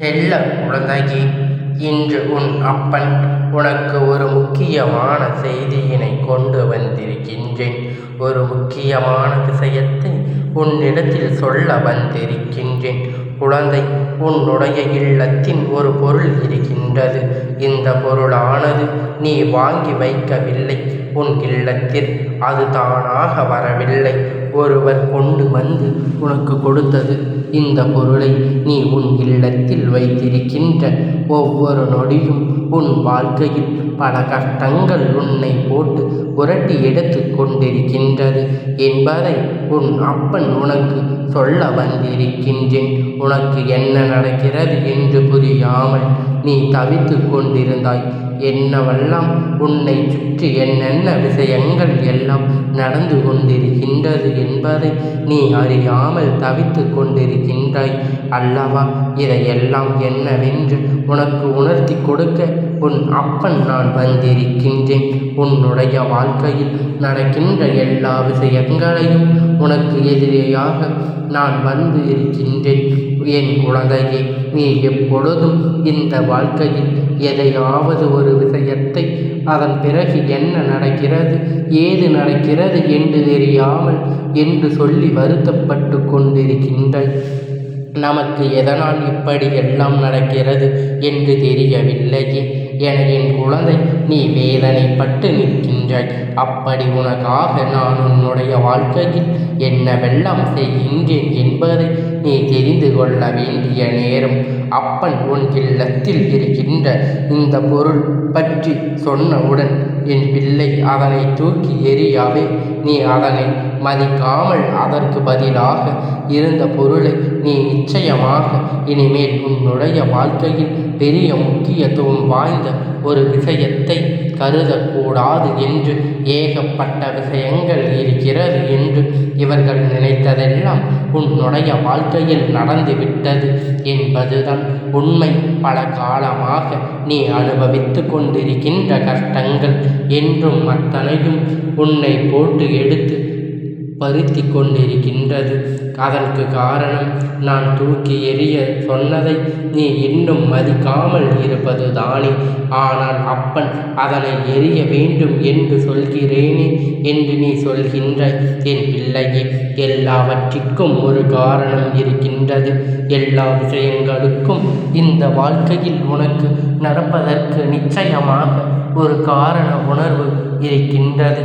செல்ல குழந்தையே இன்று உன் அப்பன் உனக்கு ஒரு முக்கியமான செய்தியினை கொண்டு வந்திருக்கின்றேன். ஒரு முக்கியமான விஷயத்தை உன்னிடத்தில் சொல்ல வந்திருக்கின்றேன். குழந்தை உன்னுடைய இல்லத்தின் ஒரு பொருள் இருக்கின்றது. இந்த பொருளானது நீ வாங்கி வைக்கவில்லை. உன் இல்லத்தில் அது தானாக வரவில்லை. ஒருவர் கொண்டு வந்து உனக்கு கொடுத்தது. இந்த பொருளை நீ உன் இல்லத்தில் வைத்திருக்கின்ற ஒவ்வொரு நொடியும் உன் வாழ்க்கையில் பல கஷ்டங்கள் உன்னை போட்டு புரட்டி எடுத்து கொண்டிருக்கின்றது என்பதை உன் அப்பன் உனக்கு சொல்ல வந்திருக்கின்றேன். உனக்கு என்ன நடக்கிறது என்று புரியாமல் நீ தவித்து கொண்டிருந்தாய். என்னவெல்லாம் உன்னை சுற்றி என்னென்ன விஷயங்கள் எல்லாம் நடந்து கொண்டிருக்கின்றது என்பதை நீ அறியாமல் தவித்து கொண்டிருக்கின்றாய் அல்லவா? இதையெல்லாம் என்னவென்று உனக்கு உணர்த்தி கொடுக்க உன் அப்பன் நான் வந்திருக்கின்றேன். உன்னுடைய வாழ்க்கையில் நடக்கின்ற எல்லா விஷயங்களையும் உனக்கு எதிரியாக நான் வந்து இருக்கின்றேன். என் குழந்தையே நீ எப்பொழுதும் இந்த வாழ்க்கையில் எதையாவது ஒரு விஷயத்தை அதன் பிறகு என்ன நடக்கிறது ஏது நடக்கிறது என்று தெரியாமல் என்று சொல்லி வருத்தப்பட்டு கொண்டிருக்கின்றாய். நமக்கு எதனால் இப்படி எல்லாம் நடக்கிறது என்று தெரியவில்லையே. என என் குழந்தை நீ வேதனைப்பட்டு நிற்கின்றாய் அப்படி உனக்காக நான் உன்னுடைய வாழ்க்கையில் என்னவெல்லாம் செய்கின்றேன் என்பதை நீ தெரிந்து கொள்ள வேண்டிய நேரம். அப்பன் உன் இல்லத்தில் இருக்கின்ற இந்த பொருள் பற்றி சொன்னவுடன் என் பிள்ளை அதனை தூக்கி எறியாவே நீ அதனை மதிக்காமல் அதற்கு பதிலாக இருந்த பொருளை நீ நிச்சயமாக இனிமேல் உன்னுடைய வாழ்க்கையில் பெரிய முக்கியத்துவம் வாய்ந்த ஒரு விஷயத்தை கூடாது என்று ஏகப்பட்ட விஷயங்கள் இருக்கிறது என்று இவர்கள் நினைத்ததெல்லாம் உன்னுடைய வாழ்க்கையில் நடந்துவிட்டது என்பதுதான் உண்மை. பல காலமாக நீ அனுபவித்து கொண்டிருக்கின்ற கஷ்டங்கள் என்றும் அத்தனையும் உன்னை போட்டு எடுத்து பருத்தி கொண்டிருக்கின்றது அதற்கு காரணம் நான் தூக்கி எறிய சொன்னதை நீ இன்னும் மதிக்காமல் இருப்பது தானே ஆனால் அப்பன் அதனை எரிய வேண்டும் என்று சொல்கிறேனே என்று நீ சொல்கின்ற என் பிள்ளையே எல்லாவற்றிற்கும் ஒரு காரணம் இருக்கின்றது. எல்லா விஷயங்களுக்கும் இந்த வாழ்க்கையில் உனக்கு நடப்பதற்கு நிச்சயமாக ஒரு காரண உணர்வு இருக்கின்றது.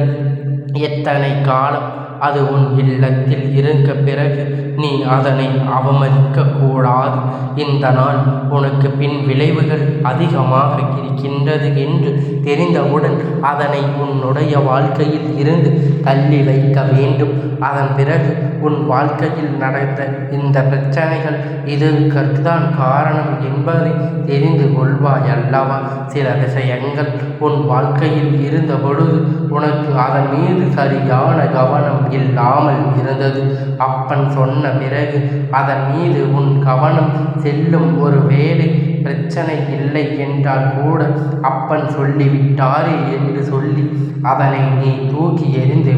எத்தனை காலம் அது உன் இல்லத்தில் இருக்க பிறகு நீ அதனை அவமதிக்க கூடாது. இந்த நாள் உனக்கு பின் விளைவுகள் அதிகமாக இருக்கின்றது என்று தெரிந்தவுடன் அதனை உன்னுடைய வாழ்க்கையில் இருந்து தள்ளி வைக்க வேண்டும். அதன் பிறகு உன் வாழ்க்கையில் நடந்த இந்த பிரச்சனைகள் இதற்குத்தான் காரணம் என்பதை தெரிந்து கொள்வாய் அல்லவா சில விஷயங்கள் உன் வாழ்க்கையில் இருந்த பொழுது உனக்கு அதன் மீது சரியான கவனம் இல்லாமல் இருந்தது. அப்பன் சொன்ன பிறகு அதன் மீது உன் கவனம் செல்லும் ஒரு வேலை பிரச்சனை இல்லை என்றால் கூட அப்பன் சொல்லிவிட்டாரே என்று சொல்லி அதனை நீ தூக்கி எறிந்து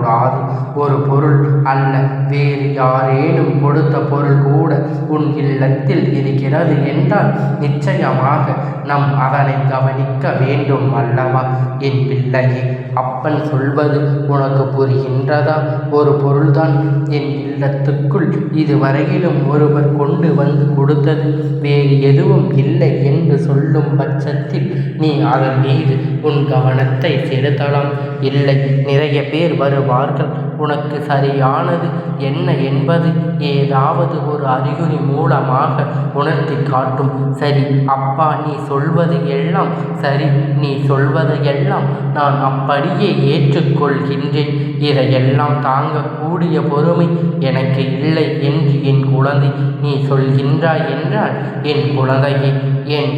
கூடாது. ஒரு பொருள் அல்ல வேறு யாரேனும் கொடுத்த பொருள் கூட உன் இல்லத்தில் இருக்கிறது என்றால் நிச்சயமாக நம் அதனை கவனிக்க வேண்டும் அல்லவா? என் பிள்ளையே அப்பன் சொல்வது உனக்கு புரிகின்றதா? ஒரு பொருள்தான் என் இல்லத்துக்குள் இதுவரையிலும் ஒருவர் கொண்டு வந்து கொடுத்தது. வேறு எதுவும் இல்லை என்று சொல்லும் பட்சத்தில் நீ அதன் மீது உன் கவனத்தை செலுத்தலாம். இல்லை நிறைய பேர் வருவார்கள் உனக்கு சரியானது என்ன என்பது ஏதாவது ஒரு அறிகுறி மூலமாக உணர்த்தி காட்டும். சரி அப்பா நீ சொல்வது எல்லாம் சரி. நீ சொல்வதை எல்லாம் நான் அப்படியே ஏற்றுக்கொள்கின்றேன். இதையெல்லாம் தாங்கக்கூடிய பொறுமை எனக்கு இல்லை என்று என் குழந்தை. நீ சொல்கின்றாய் என்றால் என் குழந்தையை என்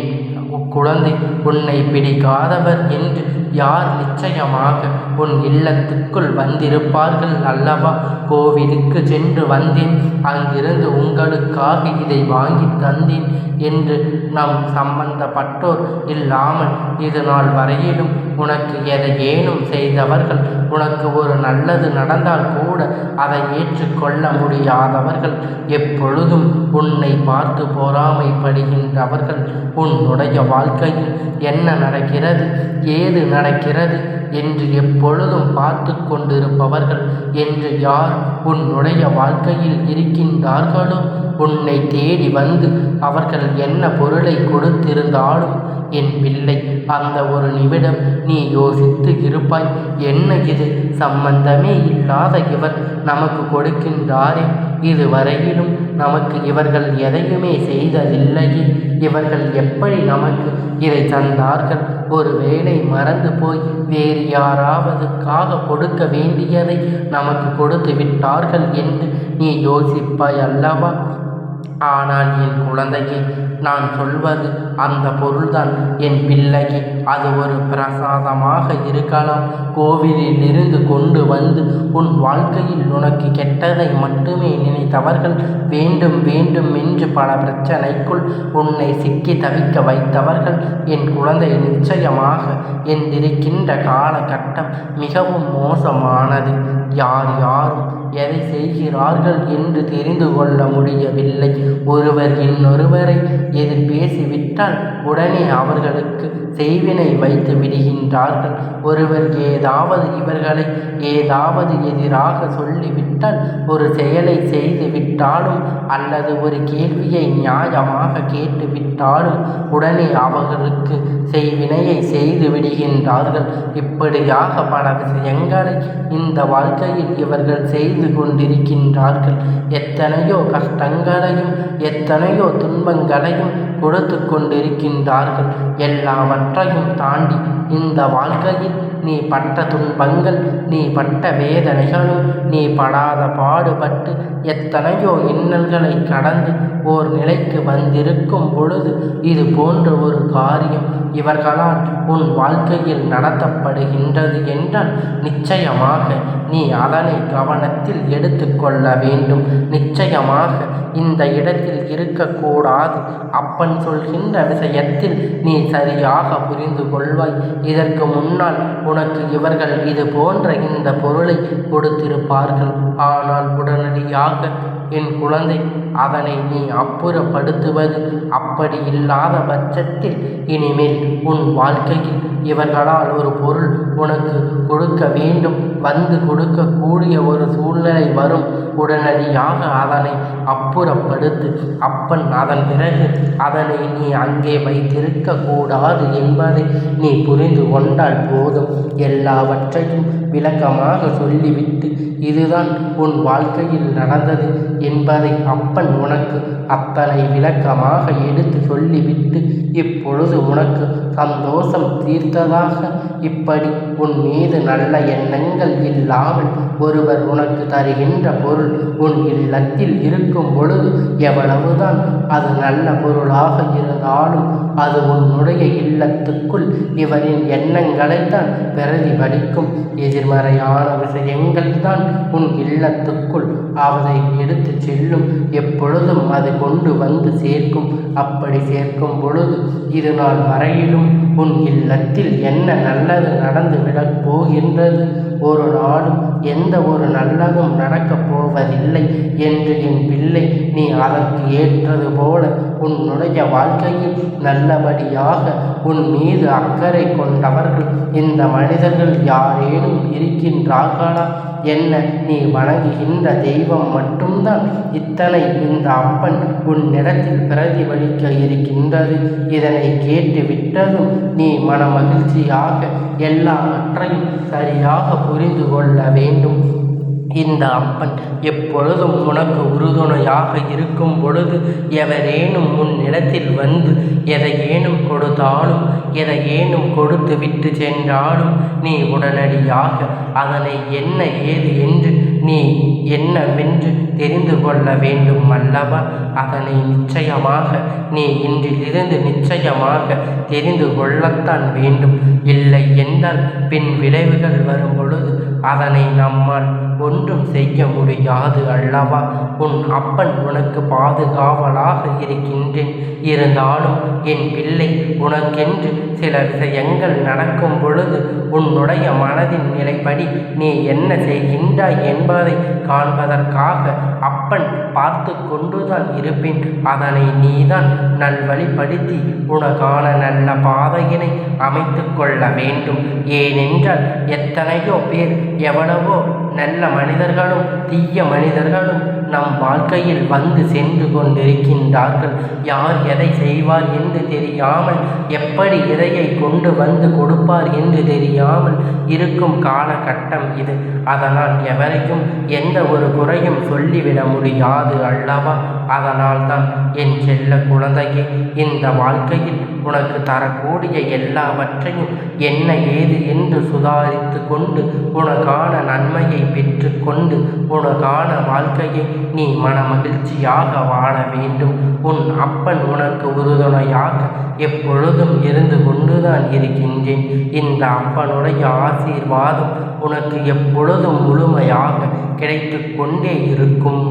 குழந்தை உன்னை பிடிக்காதவர் என்று யார் நிச்சயமாக உன் இல்லத்துக்குள் வந்திருப்பார்கள் அல்லவா? கோவிலுக்கு சென்று வந்தேன். அங்கிருந்து உங்களுக்காக இதை வாங்கி தந்தேன் என்று நம் சம்பந்தப்பட்டோர் இல்லாமல் இது நாள் வரையிலும் உனக்கு எதையேனும் செய்தவர்கள் உனக்கு ஒரு நல்லது நடந்தால் கூட அதை ஏற்றுக்கொள்ள முடியாதவர்கள் எப்பொழுதும் உன்னை பார்த்து பொறாமைப்படுகின்றவர்கள். உன்னுடைய வாழ்க்கையில் என்ன நடக்கிறது? ஏது நடக்கிறது? என்று எப்பொழுதும் பார்த்து கொண்டிருப்பவர்கள் என்று யார் உன்னுடைய வாழ்க்கையில் இருக்கின்றார்களோ உன்னை தேடி வந்து அவர்கள் என்ன பொருளை கொடுத்திருந்தாலும் என் பிள்ளை அந்த ஒரு நிமிடம் நீ யோசித்து இருப்பாய். என்ன இது? சம்பந்தமே இல்லாத இவர் நமக்கு கொடுக்கின்றாரே. இதுவரையிலும் நமக்கு இவர்கள் எதையுமே செய்ததில்லையே. இவர்கள் எப்படி நமக்கு இதை தந்தார்கள்? ஒருவேளை மறந்து போய் வேறு யாராவதுக்காக கொடுக்க வேண்டியதை நமக்கு கொடுத்து விட்டார்கள் என்று நீ யோசிப்பாய் அல்லவா? ஆனால் என் குழந்தைக்கு நான் சொல்வது அந்த பொருள்தான். என் பிள்ளைக்கு அது ஒரு பிரசாதமாக இருக்கலாம். கோவிலில் இருந்து கொண்டு வந்து உன் வாழ்க்கையில் உனக்கு கெட்டதை மட்டுமே நினைத்தவர்கள் வேண்டும் வேண்டும் என்று பல பிரச்சனைக்குள் உன்னை சிக்கி தவிக்க வைத்தவர்கள் என் குழந்தை நிச்சயமாக என்றிருக்கின்ற காலகட்டம் மிகவும் மோசமானது. யார் யாரும் எதை செய்கிறார்கள் என்று தெரிந்து கொள்ள முடியவில்லை. ஒருவர் இன்னொருவரை எதிர் பேசிவிட்டால் உடனே அவர்களுக்கு செய்வினை வைத்து விடுகின்றார்கள். ஒருவர் ஏதாவது இவர்களை ஏதாவது எதிராக சொல்லிவிட்டால் ஒரு செயலை செய்து விட்டாலும் அல்லது ஒரு கேள்வியை நியாயமாக கேட்டுவிட்டாலும் உடனே அவர்களுக்கு செய்வினையை செய்து விடுகின்றார்கள். இப்படியாக பல விஷயங்களை இந்த வாழ்க்கையில் இவர்கள் செய்து கொண்டிருக்கின்றார்கள். எத்தனையோ கஷ்டங்களையும் எத்தனையோ துன்பங்களையும் கொடுத்து கொண்டிருக்கின்றார்கள். எல்லாவற்றையும் தாண்டி இந்த வாழ்க்கையில் நீ பட்ட துன்பங்கள் நீ பட்ட வேதனைகளும் நீ படாத பாடுபட்டு எத்தனையோ இன்னல்களை கடந்து ஓர் நிலைக்கு வந்திருக்கும் பொழுது இது போன்ற ஒரு காரியம் இவர்களால் உன் வாழ்க்கையில் நடத்தப்படுகின்றது என்றால் நிச்சயமாக நீ அதனை கவனத்தில் எடுத்துக்கொள்ள வேண்டும். நிச்சயமாக இந்த இடத்தில் இருக்கக்கூடாது. அப்பன் சொல்கின்ற விஷயத்தில் நீ சரியாக புரிந்து கொள்வாய். இதற்கு முன்னால் உனக்கு இவர்கள் இது போன்ற இந்த பொருளை கொடுத்திருப்பார்கள். ஆனால் உடனடியாக என் குழந்தை அதனை நீ அப்புறப்படுத்துவது அப்படி இல்லாத பட்சத்தில் இனிமேல் உன் வாழ்க்கையில் இவர்களால் ஒரு பொருள் உனக்கு கொடுக்க வேண்டும். வந்து கொடுக்கக்கூடிய ஒரு சூழ்நிலை வரும். உடனடியாக அதனை அப்புறப்படுத்து. அப்பன் அதன் பிறகு அதனை நீ அங்கே வைத்திருக்க கூடாது என்பதை நீ புரிந்து கொண்டால் போதும். எல்லாவற்றையும் விளக்கமாக சொல்லிவிட்டு இதுதான் உன் வாழ்க்கையில் நடந்தது என்பதை அப்பன் உனக்கு அத்தனை விளக்கமாக எடுத்து சொல்லிவிட்டு இப்பொழுது உனக்கு சந்தோஷம் தீர்த்ததாக இப்படி உன் மீது நல்ல எண்ணங்கள் இல்லாமல் ஒருவர் உனக்கு தருகின்ற பொருள் உன் இல்லத்தில் இருக்கும் பொழுது எவ்வளவுதான் அது நல்ல பொருளாக இருந்தாலும் அது உன்னுடைய இல்லத்துக்குள் இவரின் எண்ணங்களைத்தான் பிரதிபலிக்கும். எதிர்மறையான விஷயங்கள் தான் உன் இல்லத்துக்குள் அவரை எடுத்து செல்லும். எப்பொழுதும் அது கொண்டு வந்து சேர்க்கும். அப்படி சேர்க்கும் பொழுது இது நாள் வரையிலும் உன் இல்லத்தில் என்ன நல்லது நடந்து விடப் போகின்றது? ஒரு நாளும் எந்த ஒரு நல்லதும் நடக்கப் போவதில்லை என்று என் பிள்ளை நீ அதற்கு ஏற்றது போல உன்னுடைய வாழ்க்கையில் நல்லபடியாக உன் மீது அக்கறை கொண்டவர்கள் இந்த மனிதர்கள் யாரேனும் இருக்கின்றார்களா? என்ன நீ வணங்குகின்ற தெய்வம் மட்டும்தான்? இத்தனை இந்த அப்பன் உன்னிடத்தில் பிரதிபலிக்க இருக்கின்றது. இதனை கேட்டு விட்டதும் நீ மன மகிழ்ச்சியாக எல்லாவற்றையும் சரியாக புரிந்து கொள்ள வேண்டும். இந்த அப்பன் எப்பொழுதும் உனக்கு உறுதுணையாக இருக்கும் பொழுது எவரேனும் உன் இடத்தில் வந்து எதையேனும் கொடுத்தாலும் எதையேனும் கொடுத்து விட்டு சென்றாலும் நீ உடனடியாக அதனை என்ன ஏது என்று நீ என்னவென்று தெரிந்து கொள்ள வேண்டும் அல்லவா? அதனை நிச்சயமாக நீ இன்றிலிருந்து நிச்சயமாக தெரிந்து கொள்ளத்தான் வேண்டும். இல்லை என்றால் பின் விளைவுகள் வரும் பொழுது அதனை நம்மால் ஒன்றும் செய்ய முடியாது அல்லவா? உன் அப்பன் உனக்கு பாதுகாவலாக இருக்கின்றேன். இருந்தாலும் என் பிள்ளை உனக்கென்று சில விஷயங்கள் நடக்கும் பொழுது உன்னுடைய மனதின் நிலைப்படி நீ என்ன செய்கின்றாய் என்பதை காண்பதற்காக அப்பன் பார்த்து கொண்டுதான் இருப்பேன். அதனை நீதான் நல்வழிப்படுத்தி உனக்கான நல்ல பாதையினை அமைத்து கொள்ள வேண்டும். ஏனென்றால் எத்தனையோ பேர் எவ்வளவோ நல்ல மனிதர்களும் தீய மனிதர்களும் நம் வாழ்க்கையில் வந்து சென்று கொண்டிருக்கின்றார்கள். யார் எதை செய்வார் என்று தெரியாமல் எப்படி இதையை கொண்டு வந்து கொடுப்பார் என்று தெரியாமல் இருக்கும் காலகட்டம் இது. அதனால் எவரையும் எந்த ஒரு குறையும் சொல்லிவிட முடியாது அல்லவா? அதனால்தான் என் செல்ல குழந்தையே இந்த வாழ்க்கையில் உனக்கு தரக்கூடிய எல்லாவற்றையும் என்ன ஏது என்று சுதாரித்து கொண்டு உனக்கான நன்மையை பெற்றுக்கொண்டு உனக்கான வாழ்க்கையை நீ மன மகிழ்ச்சியாக வாழ வேண்டும். உன் அப்பன் உனக்கு உறுதுணையாக எப்பொழுதும் இருந்து கொண்டுதான் இருக்கின்றேன். இந்த அப்பனுடைய ஆசீர்வாதம் உனக்கு எப்பொழுதும் முழுமையாக கிடைத்து கொண்டே இருக்கும்.